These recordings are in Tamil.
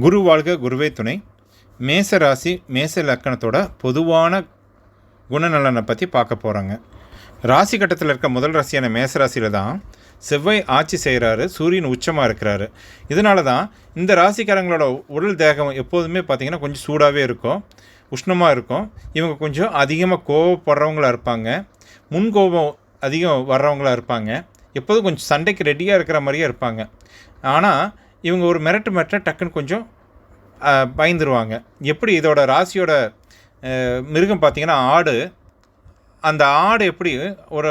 குரு வாழ்க குருவே துணை. மேச ராசி மேச லக்கணத்தோட பொதுவான குணநலனை பற்றி பார்க்க போகிறாங்க ராசி கட்டத்தில் இருக்க முதல் ராசியான மேச ராசியில் தான் செவ்வாய் ஆட்சி செய்கிறாரு சூரியன் உச்சமாக இருக்கிறாரு. இதனால தான் இந்த ராசிக்காரங்களோட உடல் தேகம் எப்போதுமே பார்த்திங்கன்னா கொஞ்சம் சூடாகவே இருக்கும் உஷ்ணமாக இருக்கும். இவங்க கொஞ்சம் அதிகமாக கோவப்படுறவங்களா இருப்பாங்க முன் கோபம் அதிகம் வர்றவங்களா இருப்பாங்க. எப்போதும் கொஞ்சம் சண்டைக்கு ரெடியாக இருக்கிற மாதிரியே இருப்பாங்க. ஆனால் இவங்க ஒரு மிரட்டு மிரட்ட டக்குன்னு கொஞ்சம் பயந்துருவாங்க. எப்படி இதோட ராசியோட மிருகம் பார்த்திங்கன்னா ஆடு. அந்த ஆடு எப்படி ஒரு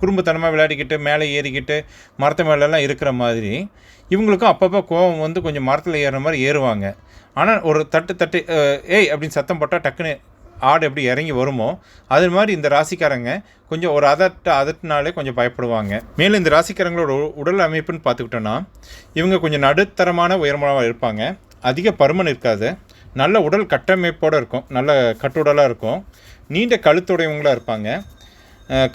குறும்புத்தனமாக விளையாடிக்கிட்டு மேலே ஏறிக்கிட்டு மரத்து மேலெல்லாம் இருக்கிற மாதிரி இவங்களுக்கும் அப்பப்போ கோவம் வந்து கொஞ்சம் மரத்தில் ஏறுற மாதிரி ஏறுவாங்க. ஆனால் ஒரு தட்டு தட்டு ஏய் அப்படின்னு சத்தம் போட்டால் டக்குன்னு ஆடு எப்படி இறங்கி வருமோ அது மாதிரி இந்த ராசிக்காரங்க கொஞ்சம் ஒரு அதட்ட அதட்டினாலே கொஞ்சம் பயப்படுவாங்க. மேலும் இந்த ராசிக்காரங்களோட உடல் அமைப்புன்னு பார்த்துக்கிட்டோன்னா இவங்க கொஞ்சம் நடுத்தரமான உயரமாக இருப்பாங்க. அதிக பருமன் இருக்காது. நல்ல உடல் கட்டமைப்போடு இருக்கும். நல்ல கட்டுடலாக இருக்கும். நீண்ட கழுத்துடையவங்களாக இருப்பாங்க.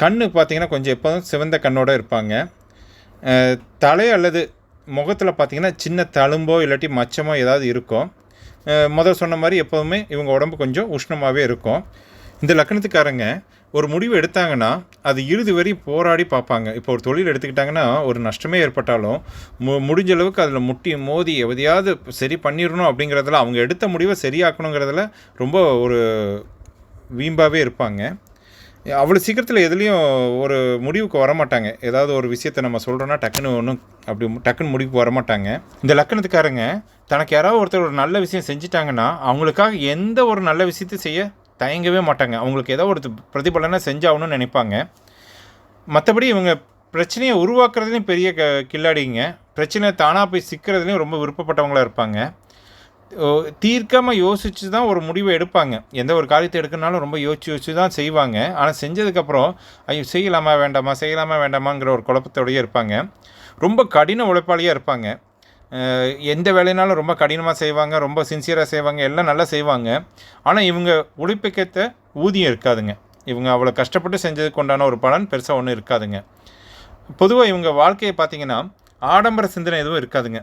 கண்ணு பார்த்தீங்கன்னா கொஞ்சம் எப்போதும் சிவந்த கண்ணோடு இருப்பாங்க. தலை அல்லது முகத்தில் பார்த்தீங்கன்னா சின்ன தழும்போ இல்லாட்டி மச்சமோ ஏதாவது இருக்கும் முதல் சொன்ன மாதிரி எப்போதுமே இவங்க உடம்பு கொஞ்சம் உஷ்ணமாகவே இருக்கும். இந்த லக்கணத்துக்காரங்க ஒரு முடிவு எடுத்தாங்கன்னா அது இறுதி வரை போராடி பார்ப்பாங்க. இப்போ ஒரு தொழில் எடுத்துக்கிட்டாங்கன்னா ஒரு நஷ்டமே ஏற்பட்டாலும் மு முடிஞ்ச அளவுக்கு அதில் முட்டி மோதி எதையாவது சரி பண்ணிடணும் அப்படிங்கிறதுல அவங்க எடுத்த முடிவை சரியாக்கணுங்கிறதுல ரொம்ப ஒரு வீம்பாகவே இருப்பாங்க. அவ்வளோ சீக்கிரத்தில் எதுலேயும் ஒரு முடிவுக்கு வரமாட்டாங்க. ஏதாவது ஒரு விஷயத்தை நம்ம சொல்கிறோன்னா டக்குன்னு ஒன்றும் அப்படி டக்குன்னு முடிவுக்கு வரமாட்டாங்க. இந்த லக்கணத்துக்காரங்க தனக்கு யாராவது ஒருத்தர் ஒரு நல்ல விஷயம் செஞ்சிட்டாங்கன்னா அவங்களுக்காக எந்த ஒரு நல்ல விஷயத்தையும் செய்ய தயங்கவே மாட்டாங்க. அவங்களுக்கு ஏதோ ஒரு பிரதிபலனை செஞ்சாகணும்னு நினைப்பாங்க. மற்றபடி இவங்க பிரச்சனையை உருவாக்குறதுலையும் பெரிய க கில்லாடிங்க. பிரச்சனை தானாக போய் சிக்கிறதுலேயும் ரொம்ப விருப்பப்பட்டவங்களா இருப்பாங்க. தீர்க்காமல் யோசித்து தான் ஒரு முடிவை எடுப்பாங்க. எந்த ஒரு காரியத்தை எடுக்கணும்னாலும் ரொம்ப யோசிச்சு யோசிச்சு தான் செய்வாங்க. ஆனால் செஞ்சதுக்கப்புறம் ஐயோ செய்யலாமா வேண்டாமா செய்யலாமா வேண்டாமாங்கிற ஒரு குழப்பத்தோடயே இருப்பாங்க. ரொம்ப கடின உழைப்பாளியாக இருப்பாங்க. எந்த வேலைனாலும் ரொம்ப கடினமாக செய்வாங்க ரொம்ப சின்சியராக செய்வாங்க எல்லாம் நல்லா செய்வாங்க. ஆனால் இவங்க உழைப்புக்கேற்ற ஊதியம் இருக்காதுங்க. இவங்க அவ்வளோ கஷ்டப்பட்டு செஞ்சதுக்கு உண்டான ஒரு பலன் பெருசாக ஒன்றும் இருக்காதுங்க. பொதுவாக இவங்க வாழ்க்கையை பார்த்திங்கன்னா ஆடம்பர சிந்தனை எதுவும் இருக்காதுங்க.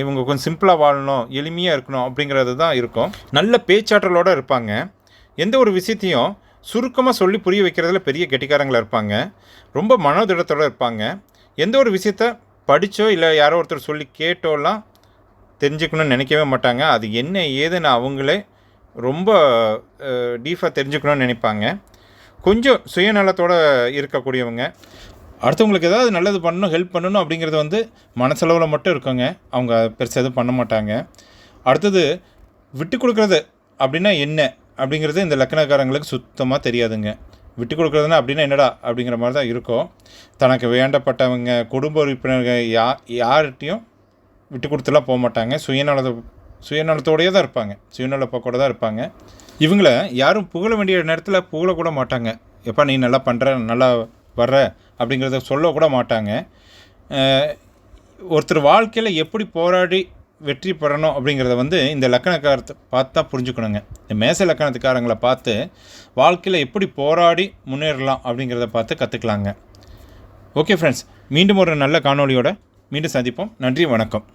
இவங்க கொஞ்சம் சிம்பிளாக வாழணும் எளிமையாக இருக்கணும் அப்படிங்கிறது தான் இருக்கும். நல்ல பேச்சாற்றலோடு இருப்பாங்க. எந்த ஒரு விஷயத்தையும் சுருக்கமாக சொல்லி புரிய வைக்கிறதுல பெரிய கெட்டிக்காரங்களாக இருப்பாங்க. ரொம்ப மனோதிடத்தோடு இருப்பாங்க. எந்த ஒரு விஷயத்த படித்தோ இல்லை யாரோ ஒருத்தர் சொல்லி கேட்டோலாம் தெரிஞ்சுக்கணும்னு நினைக்கவே மாட்டாங்க. அது என்ன ஏதுன்னு அவங்களே ரொம்ப டீஃபாக தெரிஞ்சுக்கணும்னு நினைப்பாங்க. கொஞ்சம் சுயநலத்தோடு இருக்கக்கூடியவங்க. அடுத்தவங்களுக்கு ஏதாவது நல்லது பண்ணணும் ஹெல்ப் பண்ணணும் அப்படிங்கிறது வந்து மனசளவில் மட்டும் இருக்குங்க. அவங்க பெருசாக எதுவும் பண்ண மாட்டாங்க. அடுத்தது விட்டு கொடுக்குறது அப்படின்னா என்ன? அப்படிங்கிறது இந்த லக்கணக்காரங்களுக்கு சுத்தமாக தெரியாதுங்க. விட்டு கொடுக்குறதுனா அப்படின்னா என்னடா? அப்படிங்கிற மாதிரி தான் இருக்கும். தனக்கு வேண்டப்பட்டவங்க குடும்ப உறுப்பினர்கள் யா யார்கிட்டையும் விட்டு கொடுத்துலாம் போக மாட்டாங்க. சுயநலத்தை சுயநலத்தோடையே தான் இருப்பாங்க. சுயநலப்பக்கூட தான் இருப்பாங்க. இவங்கள யாரும் புகழ வேண்டிய நேரத்தில் புகழக்கூட மாட்டாங்க. எப்பா நீ நல்லா பண்ணுற நல்லா வர்ற அப்படிங்கிறத சொல்லக்கூட மாட்டாங்க. ஒருத்தர் வாழ்க்கையில் எப்படி போராடி வெற்றி பெறணும் அப்படிங்கிறத வந்து இந்த லக்கணக்காரத்தை பார்த்து தான் புரிஞ்சுக்கணுங்க. இந்த மேச லக்கணத்துக்காரங்களை பார்த்து வாழ்க்கையில் எப்படி போராடி முன்னேறலாம் அப்படிங்கிறத பார்த்து கற்றுக்கலாங்க ஓகே ஃப்ரெண்ட்ஸ் மீண்டும் ஒரு நல்ல காணொளியோட மீண்டும் சந்திப்போம். நன்றி வணக்கம்.